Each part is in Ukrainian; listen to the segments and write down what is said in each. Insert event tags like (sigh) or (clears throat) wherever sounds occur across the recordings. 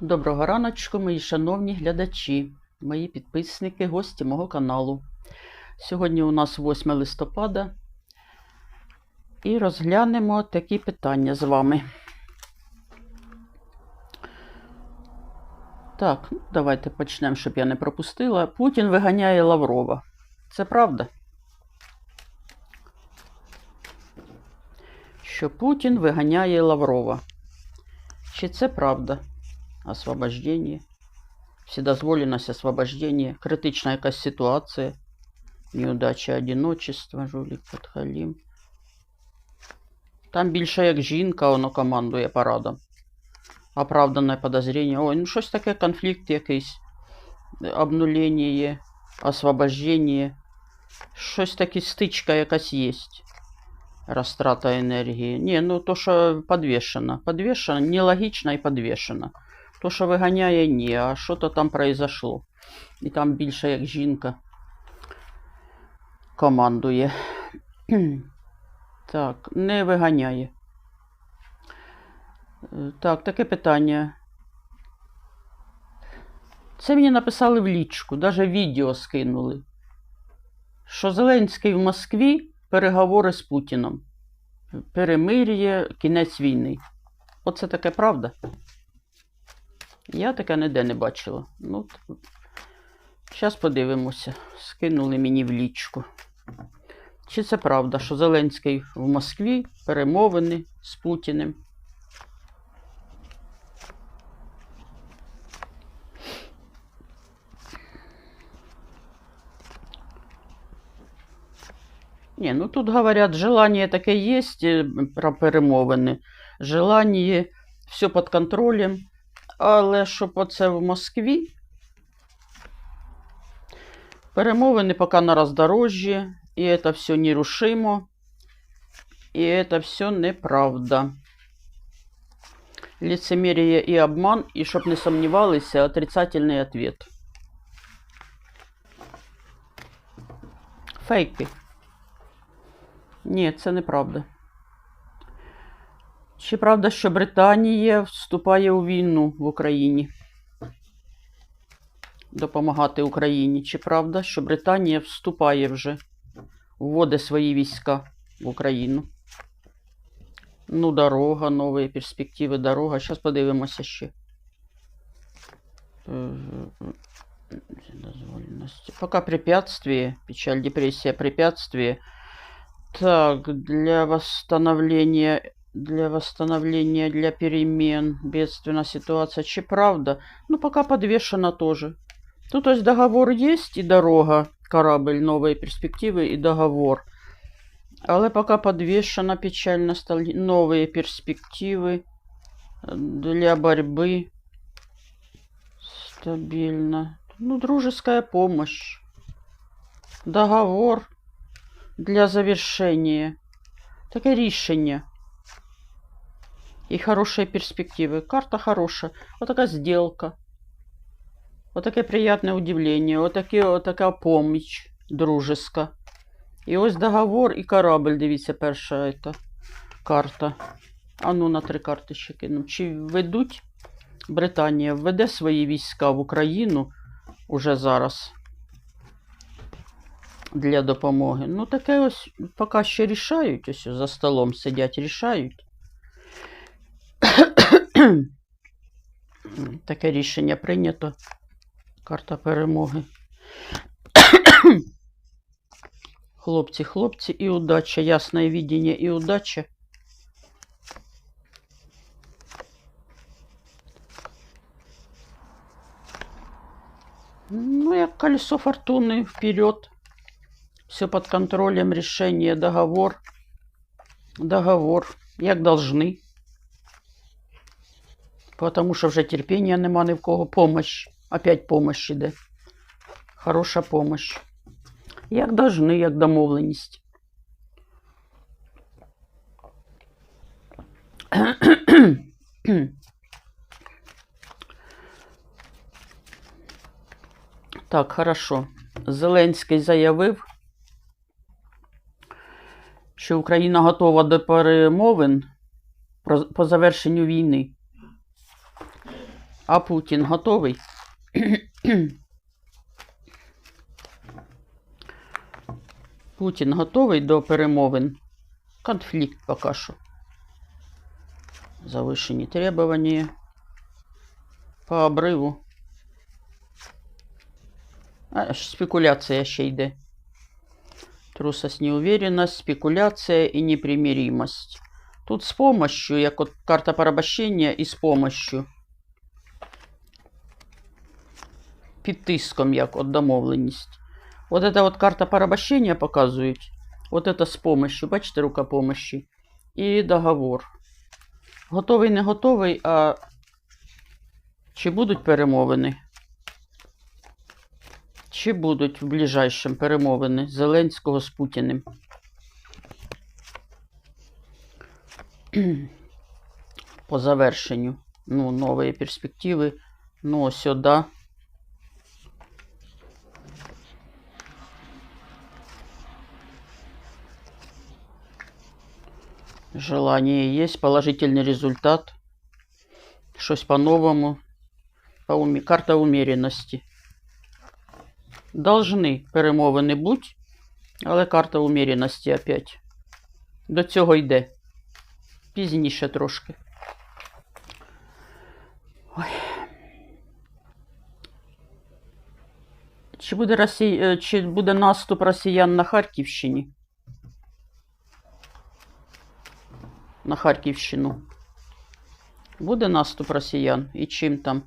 Доброго раночку, мої шановні глядачі, мої підписники, гості мого каналу. Сьогодні у нас 8 листопада і розглянемо такі питання з вами. Так, ну, давайте почнемо, щоб я не пропустила. Путін виганяє Лаврова. Це правда? Що Путін виганяє Лаврова. Чи це правда? освобождение, вседозволенность освобождение, критична якась ситуація, неудача одиночество, жулік подхалім. Там більше як жінка, воно командує парадом. Оправдане подозріння. Ой, ну щось таке, конфлікт якийсь, обнулення, освобождення. Щось таке стичка якась є. Розтрата енергії. Ні, ну то, що подвешено. Подвешено, нелогічно і подвешено. То, що виганяє, ні, а що то там произошло. І там більше як жінка командує. Так, не виганяє. Так, таке питання. Це мені написали в лічку, навіть відео скинули. Що Зеленський в Москві переговори з Путіном. Перемир'я, кінець війни. Оце таке правда? Я таке ніде не бачила. Ну, зараз подивимося. Скинули мені в лічку. Чи це правда, що Зеленський в Москві перемовини з Путіним? Ні, ну тут говорять, желание таке є е, про перемовини. Желание, все під контролем. Але щоб оце в Москві. Перемовини поки на роздорожжі, і це все нерушимо, і це все неправда. Лицемерие і обман, і щоб не сомневалися, отрицательний ответ. Фейки. Ні, це неправда. Чи правда, що Британія вступає у війну в Україні? Допомагати Україні. Чи правда, що Британія вступає вже, вводить свої війська в Україну? Ну, дорога, нові перспективи, дорога. Зараз подивимося ще. Е, Пока препятствие, печаль, депрессия, препятствие. Так, для восстановления для восстановления, для перемен, бедственная ситуация. Чи правда? Ну, пока подвешена тоже. Тут то есть договор есть и дорога, корабль, новые перспективы и договор. Але пока подвешена печально стали новые перспективы для борьбы. Стабильно. Ну, дружеская помощь. Договор для завершения. Таке рішення. И хорошие перспективы. Карта хорошая. Вот такая сделка. Вот такое приятное удивление. Вот, такі, вот така поміч дружеска. І ось договор і корабль, дивіться, перша ета, карта. А ну на три карти ще кину. Чи ведуть Британія введе свої війська в Україну уже зараз для допомоги? Ну, таке ось поки ще рішають, ось за столом сидять, рішають. (coughs) Таке рішення прийнято. Карта перемоги. (coughs) хлопці, хлопці і удача. Ясне видіння і удача. Ну, як колесо фортуны вперед. Все под контролем, решение, договор. Договор. Як должны. Потому що вже терпіння нема ні в кого. Помощь. Опять помощь іде. Хороша помощь. Як должны, як домовленість. Так, хорошо. Зеленський заявив, що Україна готова до перемовин по завершенню війни. А Путін готовий? (clears throat) Путін готовий до перемовин. Конфлікт поки що. Завишені требування по обриву. А, спекуляція ще йде. Трусость, неуверенность, спекуляция и непримиримость. Тут с помощью, як от карта порабощення, і з помощью. Під тиском, як от домовленість. От эта от карта порабощення показують. От это з помощью, бачите, рука помощі. І договор. Готовий, не готовий, а чи будуть перемовини? Чи будуть в ближайшем перемовини Зеленського з Путіним? По завершенню. Ну, нові перспективи. Ну, сюди. Желание есть, положительный результат. Щось по-новому. По умі... Карта умеренности. Должны перемовини бути, але карта умеренності опять. До цього йде. Пізніше трошки. Ой. Чи буде, Росі... е, Чи буде наступ росіян на Харківщині? На Харківщину. Буде наступ росіян? І чим там?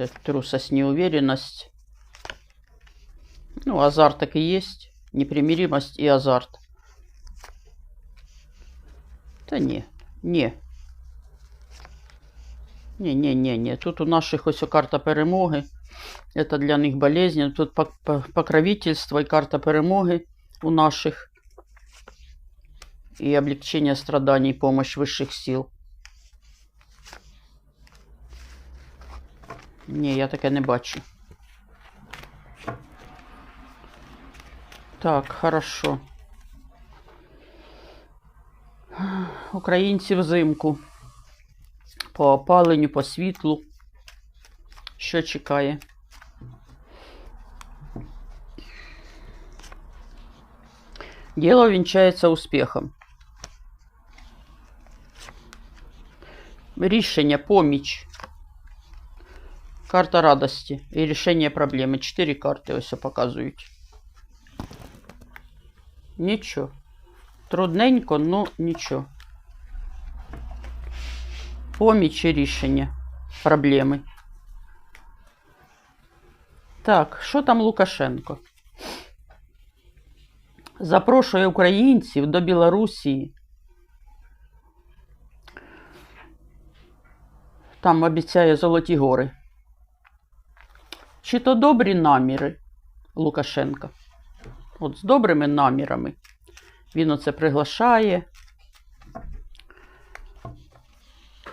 Это трусость, неуверенность. Ну, азарт так и есть. Непримиримость и азарт. Да не, не. Не, не, не, не. Тут у наших ось карта перемоги. Это для них болезнь. Тут покровительство и карта перемоги у наших. И облегчение страданий, помощь высших сил. Ні, я таке не бачу. Так, хорошо. Українці взимку. По опаленню, по світлу. Що чекає? Дело вінчається успіхом. Рішення, поміч. Карта радості і рішення проблеми. Чотири карти ось показують. Нічого. Трудненько, но нічого. Поміч і рішення проблеми. Так, що там Лукашенко? Запрошує українців до Білорусі. Там обіцяє Золоті гори. Чи то добрі наміри Лукашенка? От з добрими намірами. Він оце приглашає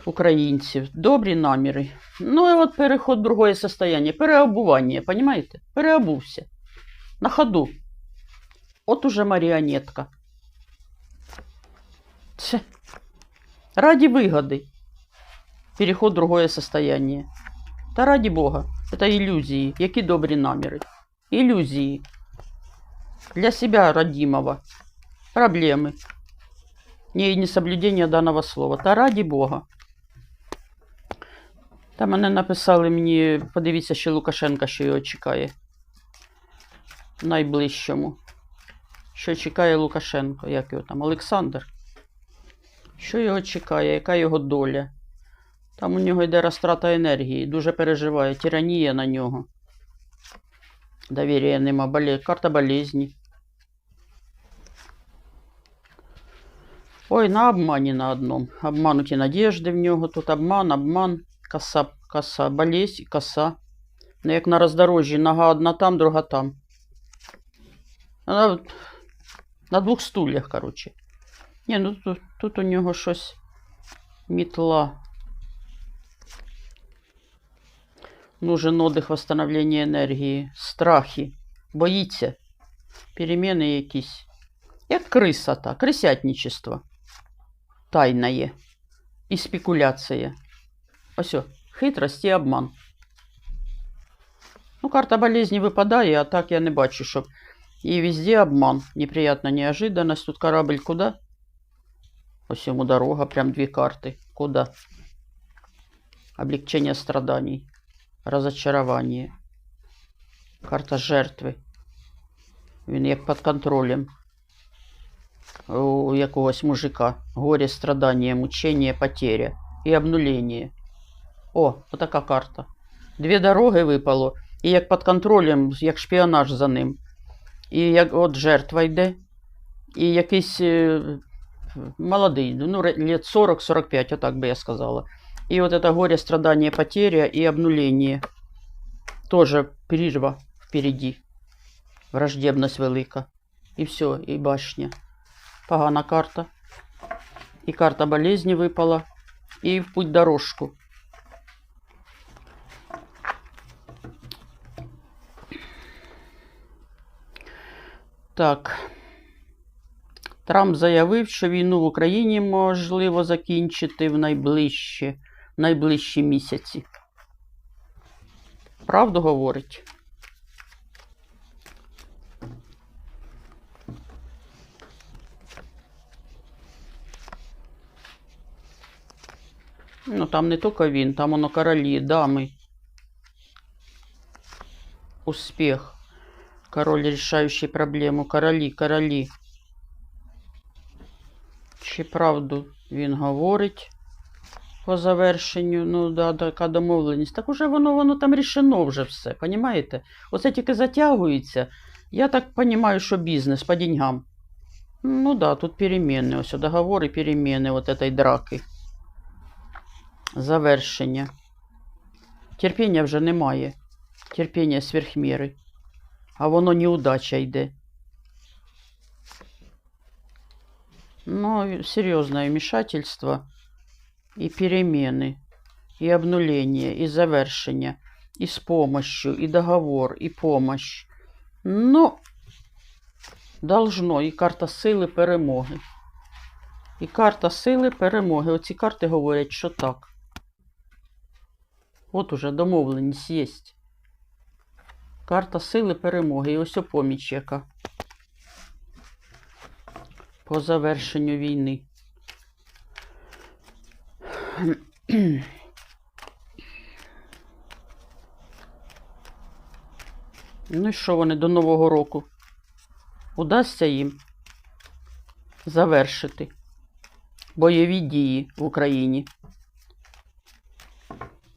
українців. Добрі наміри. Ну і от переход в другое состояние. Переобування, понимаете? Переобувся. На ходу. От уже маріонетка. Це. Раді вигоди. Переход в другое состояние. Та раді Бога. Це ілюзії. Які добрі наміри. Ілюзії. Для себя родимого. Проблемы. Не несоблюдение данного слова. Та раді Бога. Та мене написали мені, подивіться, що Лукашенка, що його чекає. Найближчому. Що чекає Лукашенко? Як його там? Олександр? Що його чекає? Яка його доля? Там у нього йде розтрата енергії, дуже переживає, тиранія на нього. Довір'я нема, боле... карта болезні. Ой, на обмані на одному. Обмануті надежди в нього. Тут обман, обман, коса, коса, болезнь, коса. Ну, як на роздорожжі, нога одна там, друга там. Вона на двох стульях, коротше. Ні, ну тут, тут у нього щось мітла. Нужен отдых, восстановление енергії. Страхи. Боїться. Переміни якісь. Як криса та, крисятничество. Тайное. І спекуляція. Ось, хитрость і обман. Ну, карта болезни випадає, а так я не бачу, щоб. І везде обман. Неприятна неожиданность. Тут корабль куда? Ось йому дорога, прям дві карти. Куда? Облегчение страданий. Разочарование. Карта жертви. Він як під контролем. У якогось мужика. Горе, страдання, мучення, потеря і обнулення. О, отака карта. Дві дороги випало, і як під контролем, як шпіонаж за ним. І як от жертва йде, і якийсь е, молодий, ну, лет 40-45, отак би я сказала. И вот это горе, страдание, потеря и обнуление. Тоже прірва впереди. Враждебность велика. І все, і башня. Погана карта. І карта болезни випала. І в путь дорожку. Так. Трамп заявив, що війну в Україні можливо закінчити в найближчі, найближчі місяці. Правду говорить. Ну, там не тільки він, там воно королі, дами. Успіх. Король, рішаючий проблему. Королі, королі. Чи правду він говорить по завершенню? Ну, да, така домовленість. Так уже воно, воно там рішено вже все, понімаєте? Оце тільки затягується. Я так розумію, що бізнес по деньгам. Ну да, тут переміни. Ось договори, переміни от этой драки. Завершення. Терпіння вже немає. Терпіння сверхміри. А воно неудача йде. Ну, серьезное вмешательство и перемены, и обнуление, и завершение, и с помощью, и договор, и помощь. Ну, должно, і карта сили перемоги. І карта сили перемоги. Оці карти говорять, що так. От уже домовленість є. Карта сили перемоги. І ось опоміч яка по завершенню війни. Ну і що вони до Нового року? Удасться їм завершити бойові дії в Україні?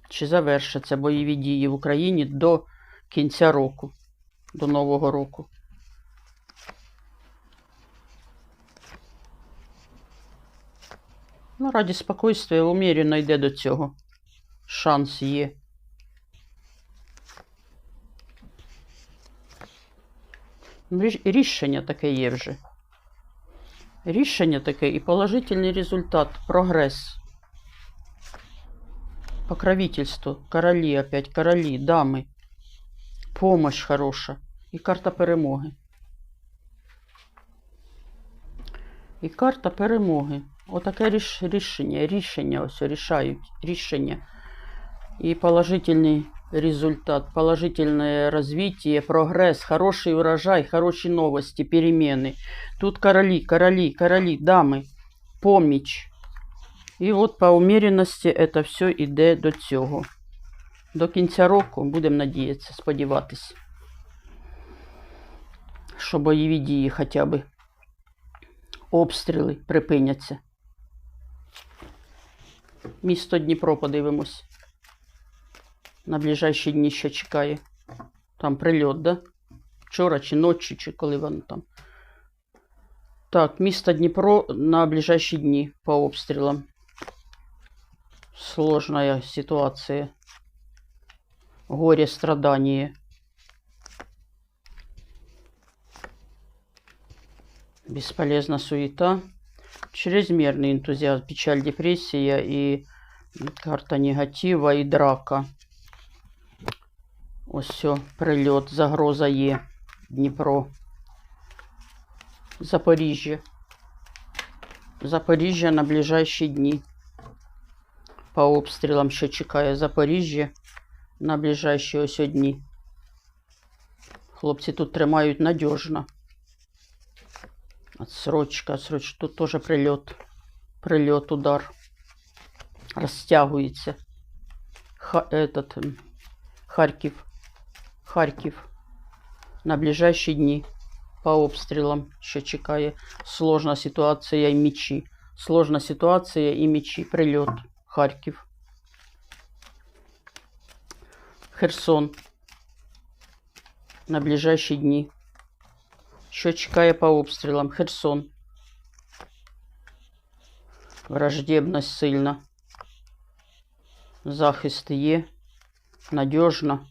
Чи завершаться бойові дії в Україні до кінця року, до Нового року? Ну, раді спокійствия умірено йде до цього. Шанс є. Ну, Рішення таке є вже. Рішення таке і положительний результат, прогрес. Покровительство, королі опять, королі, дами. Помощь хороша. І карта перемоги. І карта перемоги. Отаке ріш, рішення, рішення ось рішають, рішення. І положительний результат, положительное развитие, прогресс, хороший урожай, хорошие новости, перемены. Тут короли, короли, короли, дамы, поміч. І от по уміряності це все йде до цього. До кінця року будемо надіятися, сподіватися, що бойові дії хоча б обстріли припиняться. Місто Дніпро подивимось. На ближайші дні ще чекає. Там прильот, да? Вчора чи ночі, чи коли воно там. Так, місто Дніпро на ближайші дні по обстрілам. Сложная ситуация. Горе, страдание. Бесполезна суета. Чрезмерный энтузиазм, печаль, депрессия и карта негатива і драка. Ось все, прильот, загроза є. Дніпро. Запоріжжя. Запоріжжя на ближайші дні. По обстрілам, що чекає Запоріжжя на ближайші ось дні. Хлопці тут тримають надіжно. Отсрочка, отсрочка. Тут теж прильот. Прильот, удар. Розтягується. Ха, этот, м, Харків. Харків. На ближайші дні. По обстрілам, що чекає. Сложна ситуація і мечі. Сложна ситуація і мечі. Прильот. Харків. Херсон. На ближайші дні. Що чекає по обстрілам? Херсон. Враждебність сильна. Захист є. Надіжно.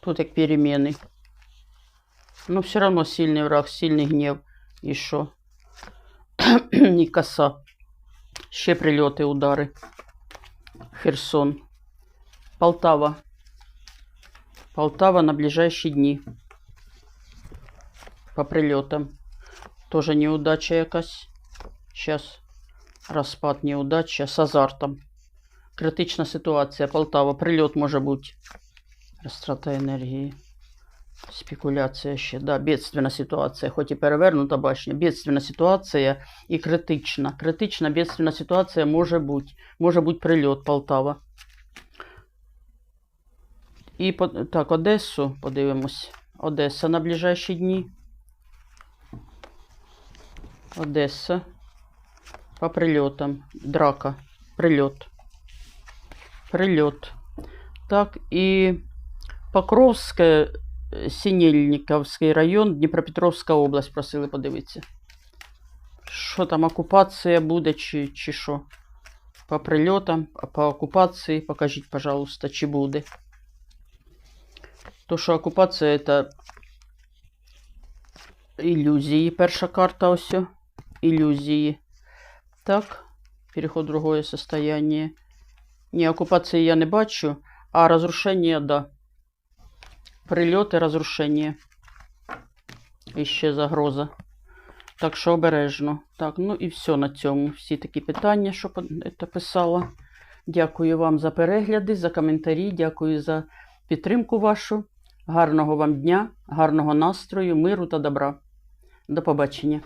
Тут як переміни. Ну, все равно сильний враг, сильний гнів. І що? І коса. Ще прильоти, удари. Херсон. Полтава. Полтава на ближайші дні. По прильотам. Тоже неудача якась. Сейчас розпад неудача з азартом. Критична ситуація. Полтава. Прильот може бути. Розтрата енергії. Спекуляція ще. Да, бедственна ситуація. Хоч і перевернута башня. Бедственна ситуація і критична. Критична бедственна ситуація може бути. Може бути прильот Полтава. І так, Одесу подивимось. Одеса на ближайші дні. Одеса. По прильотам. Драка. Прильот. Прильот. Так, і Покровське, Синельниковський район, Дніпропетровська область просили подивитися. Що там, окупація буде, чи, чи що? По прильотам, по окупації покажіть, пожалуйста, чи буде. То, що окупація це ілюзії. Перша карта ось. Ілюзії. Так. Переход в другое состояние. Ні, окупації я не бачу, а розрушення, да. Прильоти, розрушення. І ще загроза. Так що обережно. Так, ну і все на цьому. Всі такі питання, що писала. Дякую вам за перегляди, за коментарі, дякую за підтримку вашу. Гарного вам дня, гарного настрою, миру та добра. До побачення.